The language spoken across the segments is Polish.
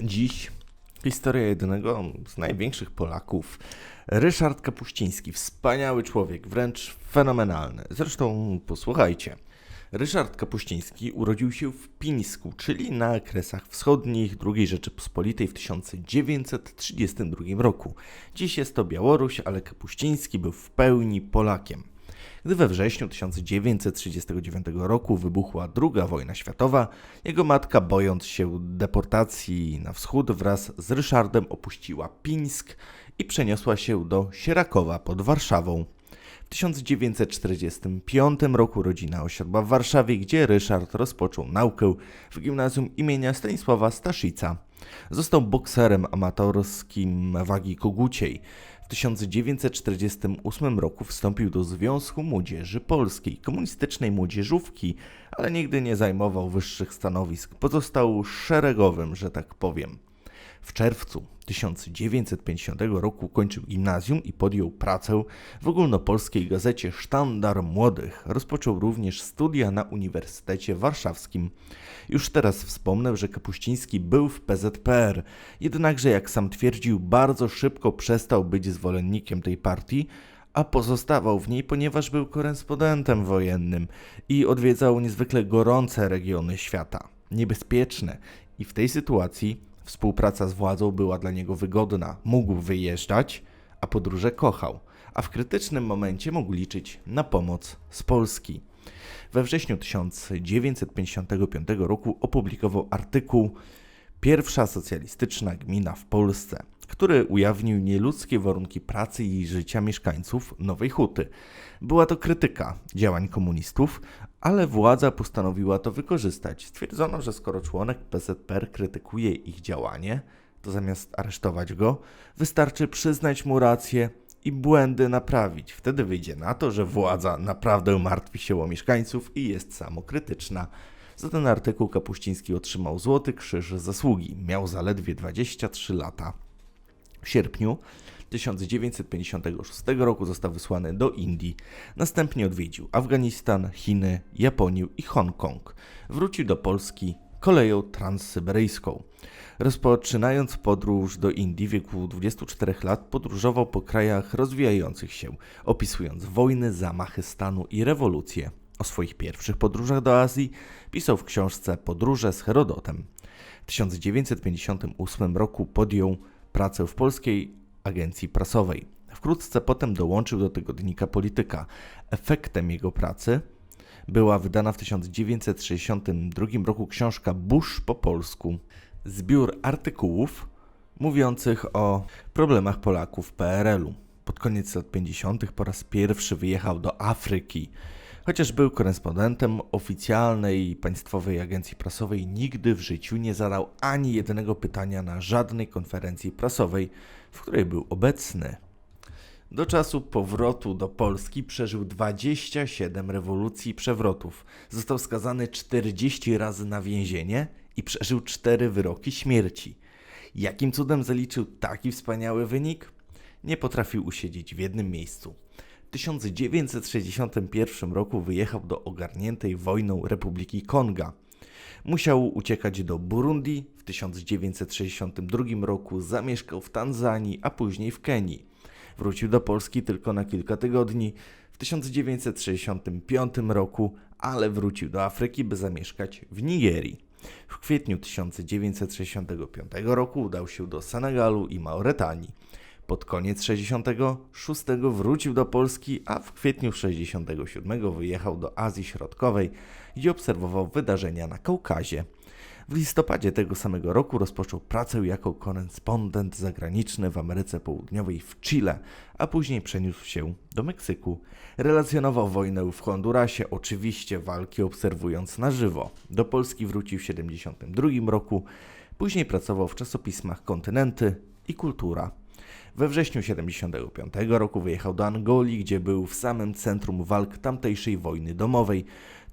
Dziś historia jednego z największych Polaków, Ryszard Kapuściński. Wspaniały człowiek, wręcz fenomenalny. Zresztą posłuchajcie. Ryszard Kapuściński urodził się w Pińsku, czyli na Kresach Wschodnich II Rzeczypospolitej w 1932 roku. Dziś jest to Białoruś, ale Kapuściński był w pełni Polakiem. Gdy we wrześniu 1939 roku wybuchła II wojna światowa, jego matka, bojąc się deportacji na wschód, wraz z Ryszardem opuściła Pińsk i przeniosła się do Sierakowa pod Warszawą. W 1945 roku rodzina osiadła w Warszawie, gdzie Ryszard rozpoczął naukę w gimnazjum imienia Stanisława Staszica. Został bokserem amatorskim wagi koguciej. W 1948 roku wstąpił do Związku Młodzieży Polskiej, komunistycznej młodzieżówki, ale nigdy nie zajmował wyższych stanowisk. Pozostał szeregowym, że tak powiem. W czerwcu 1950 roku kończył gimnazjum i podjął pracę w ogólnopolskiej gazecie Sztandar Młodych. Rozpoczął również studia na Uniwersytecie Warszawskim. Już teraz wspomnę, że Kapuściński był w PZPR, jednakże jak sam twierdził, bardzo szybko przestał być zwolennikiem tej partii, a pozostawał w niej, ponieważ był korespondentem wojennym i odwiedzał niezwykle gorące regiony świata, niebezpieczne. I w tej sytuacji Współpraca z władzą była dla niego wygodna, mógł wyjeżdżać, a podróże kochał, a w krytycznym momencie mógł liczyć na pomoc z Polski. We wrześniu 1955 roku opublikował artykuł Pierwsza socjalistyczna gmina w Polsce, który ujawnił nieludzkie warunki pracy i życia mieszkańców Nowej Huty. Była to krytyka działań komunistów, ale władza postanowiła to wykorzystać. Stwierdzono, że skoro członek PZPR krytykuje ich działanie, to zamiast aresztować go, wystarczy przyznać mu rację i błędy naprawić. Wtedy wyjdzie na to, że władza naprawdę martwi się o mieszkańców i jest samokrytyczna. Za ten artykuł Kapuściński otrzymał Złoty Krzyż Zasługi. Miał zaledwie 23 lata. W sierpniu 1956 roku został wysłany do Indii. Następnie odwiedził Afganistan, Chiny, Japonię i Hongkong. Wrócił do Polski koleją transsyberyjską. Rozpoczynając podróż do Indii w wieku 24 lat, podróżował po krajach rozwijających się, opisując wojny, zamachy stanu i rewolucje. O swoich pierwszych podróżach do Azji pisał w książce Podróże z Herodotem. W 1958 roku podjął pracę w polskiej agencji prasowej. Wkrótce potem dołączył do tygodnika Polityka. Efektem jego pracy była wydana w 1962 roku książka Bush po polsku. Zbiór artykułów mówiących o problemach Polaków w PRL-u. Pod koniec lat 50. po raz pierwszy wyjechał do Afryki. Chociaż był korespondentem oficjalnej państwowej agencji prasowej, nigdy w życiu nie zadał ani jednego pytania na żadnej konferencji prasowej, w której był obecny. Do czasu powrotu do Polski przeżył 27 rewolucji i przewrotów. Został skazany 40 razy na więzienie i przeżył 4 wyroki śmierci. Jakim cudem zaliczył taki wspaniały wynik? Nie potrafił usiedzieć w jednym miejscu. 1961 roku wyjechał do ogarniętej wojną Republiki Konga. Musiał uciekać do Burundi. W 1962 roku zamieszkał w Tanzanii, a później w Kenii. Wrócił do Polski tylko na kilka tygodni w 1965 roku, ale wrócił do Afryki, by zamieszkać w Nigerii. W kwietniu 1965 roku udał się do Senegalu i Mauretanii. Pod koniec 66 wrócił do Polski, a w kwietniu 67 wyjechał do Azji Środkowej, gdzie obserwował wydarzenia na Kaukazie. W listopadzie tego samego roku rozpoczął pracę jako korespondent zagraniczny w Ameryce Południowej w Chile, a później przeniósł się do Meksyku. Relacjonował wojnę w Hondurasie, oczywiście walki obserwując na żywo. Do Polski wrócił w 1972 roku, później pracował w czasopismach Kontynenty i Kultura. We wrześniu 75 roku wyjechał do Angolii, gdzie był w samym centrum walk tamtejszej wojny domowej,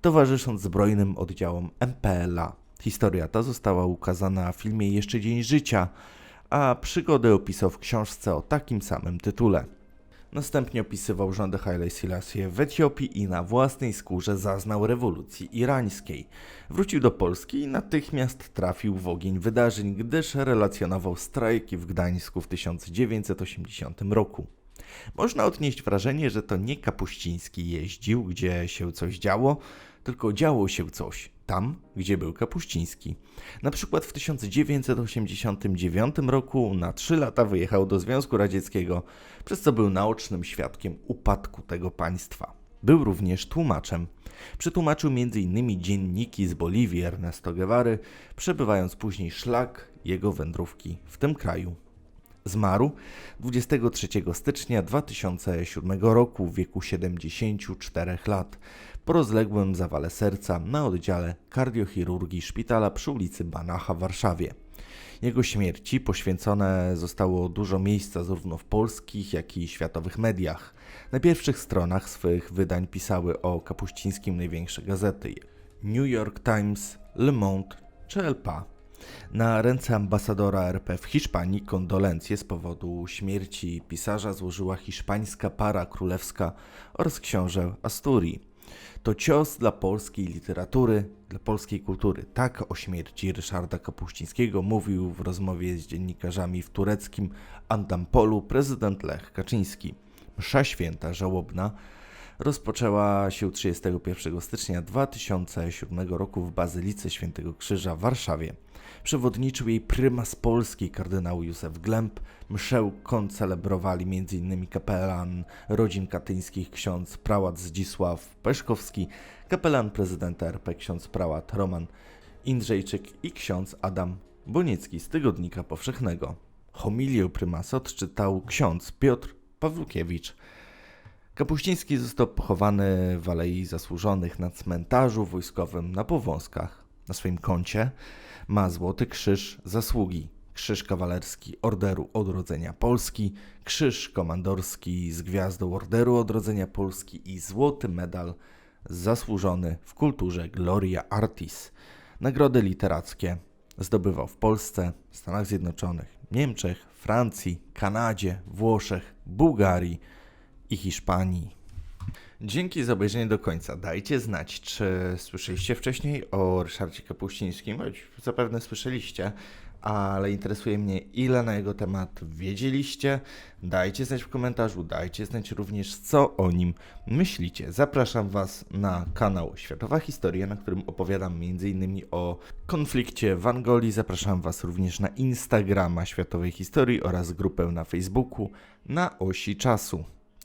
towarzysząc zbrojnym oddziałom MPLA. Historia ta została ukazana w filmie Jeszcze Dzień Życia, a przygodę opisał w książce o takim samym tytule. Następnie opisywał rządy Haile Selassie w Etiopii i na własnej skórze zaznał rewolucji irańskiej. Wrócił do Polski i natychmiast trafił w ogień wydarzeń, gdyż relacjonował strajki w Gdańsku w 1980 roku. Można odnieść wrażenie, że to nie Kapuściński jeździł, gdzie się coś działo, tylko działo się coś tam, gdzie był Kapuściński. Na przykład w 1989 roku na trzy lata wyjechał do Związku Radzieckiego, przez co był naocznym świadkiem upadku tego państwa. Był również tłumaczem. Przetłumaczył m.in. dzienniki z Boliwii Ernesto Guevary, przebywając później szlak jego wędrówki w tym kraju. Zmarł 23 stycznia 2007 roku w wieku 74 lat po rozległym zawale serca na oddziale kardiochirurgii szpitala przy ulicy Banacha w Warszawie. Jego śmierci poświęcone zostało dużo miejsca zarówno w polskich, jak i światowych mediach. Na pierwszych stronach swych wydań pisały o Kapuścińskim największe gazety New York Times, Le Monde czy El Pa. Na ręce ambasadora RP w Hiszpanii kondolencje z powodu śmierci pisarza złożyła hiszpańska para królewska oraz książę Asturii. To cios dla polskiej literatury, dla polskiej kultury. Tak o śmierci Ryszarda Kapuścińskiego mówił w rozmowie z dziennikarzami w tureckim Andampolu prezydent Lech Kaczyński. Msza święta żałobna rozpoczęła się 31 stycznia 2007 roku w Bazylice Świętego Krzyża w Warszawie. Przewodniczył jej prymas Polski kardynał Józef Glemp. Mszę koncelebrowali m.in. kapelan rodzin katyńskich ksiądz prałat Zdzisław Peszkowski, kapelan prezydenta RP ksiądz prałat Roman Indrzejczyk i ksiądz Adam Boniecki z Tygodnika Powszechnego. Homilię prymasa odczytał ksiądz Piotr Pawłukiewicz. Kapuściński został pochowany w Alei Zasłużonych na cmentarzu wojskowym na Powązkach. Na swoim koncie ma Złoty Krzyż Zasługi, Krzyż Kawalerski Orderu Odrodzenia Polski, Krzyż Komandorski z Gwiazdą Orderu Odrodzenia Polski i Złoty Medal Zasłużony w kulturze Gloria Artis. Nagrody literackie zdobywał w Polsce, Stanach Zjednoczonych, Niemczech, Francji, Kanadzie, Włoszech, Bułgarii i Hiszpanii. Dzięki za obejrzenie do końca. Dajcie znać, czy słyszeliście wcześniej o Ryszardzie Kapuścińskim, choć zapewne słyszeliście, ale interesuje mnie, ile na jego temat wiedzieliście. Dajcie znać w komentarzu, dajcie znać również, co o nim myślicie. Zapraszam Was na kanał Światowa Historia, na którym opowiadam m.in. o konflikcie w Angolii. Zapraszam Was również na Instagrama Światowej Historii oraz grupę na Facebooku na osi czasu.